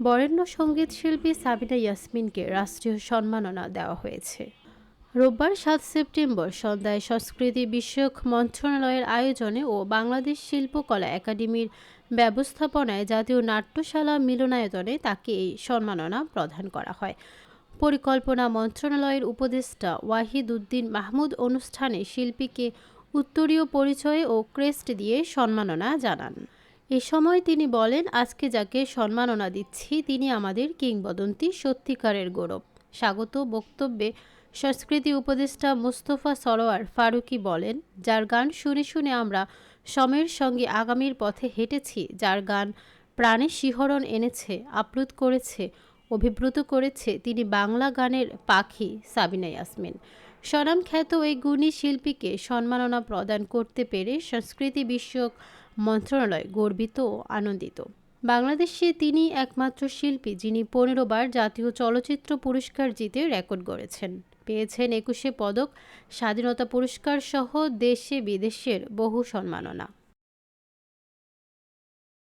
বরেণ্য সংগীত শিল্পী সাবিনা ইয়াসমিনকে রাষ্ট্রীয় সম্মাননা দেওয়া হয়েছে। রোববার সাত সেপ্টেম্বর সন্ধ্যায় সংস্কৃতি বিষয়ক মন্ত্রণালয়ের আয়োজনে ও বাংলাদেশ শিল্পকলা একাডেমির ব্যবস্থাপনায় জাতীয় নাট্যশালা মিলনায়তনে তাকে এই সম্মাননা প্রদান করা হয়। পরিকল্পনা মন্ত্রণালয়ের উপদেষ্টা ওয়াহিদ উদ্দিন মাহমুদ অনুষ্ঠানে শিল্পীকে উত্তরীয় পরিচয় ও ক্রেস্ট দিয়ে সম্মাননা জানান। এ সময় তিনি বলেন, আজকে যাকে সম্মাননা দিচ্ছি, তিনি আমাদের কিংবদন্তি, সত্যিকারের গৌরব। স্বাগত বক্তব্যে সংস্কৃতি উপদেষ্টা মুস্তফা সরোয়ার ফারুকী বলেন, যার গান শুনে শুনে আমরা সময়ের সঙ্গে আগামীর পথে হেঁটেছি, যার গান প্রাণে শিহরণ এনেছে, আপ্লুত করেছে, অভিভূত করেছে, তিনি বাংলা গানের পাখি সাবিনা ইয়াসমিন। স্বনামখ্যাত এই গুণী শিল্পীকে সম্মাননা প্রদান করতে পেরে সংস্কৃতি বিষয়ক মন্ত্রণালয় গর্বিত ও আনন্দিত। বাংলাদেশে তিনি একমাত্র শিল্পী যিনি পনেরো বার জাতীয় চলচ্চিত্র পুরস্কার জিতে রেকর্ড গড়েছেন। পেয়েছেন একুশে পদক, স্বাধীনতা পুরস্কার সহ দেশে বিদেশের বহু সম্মাননা।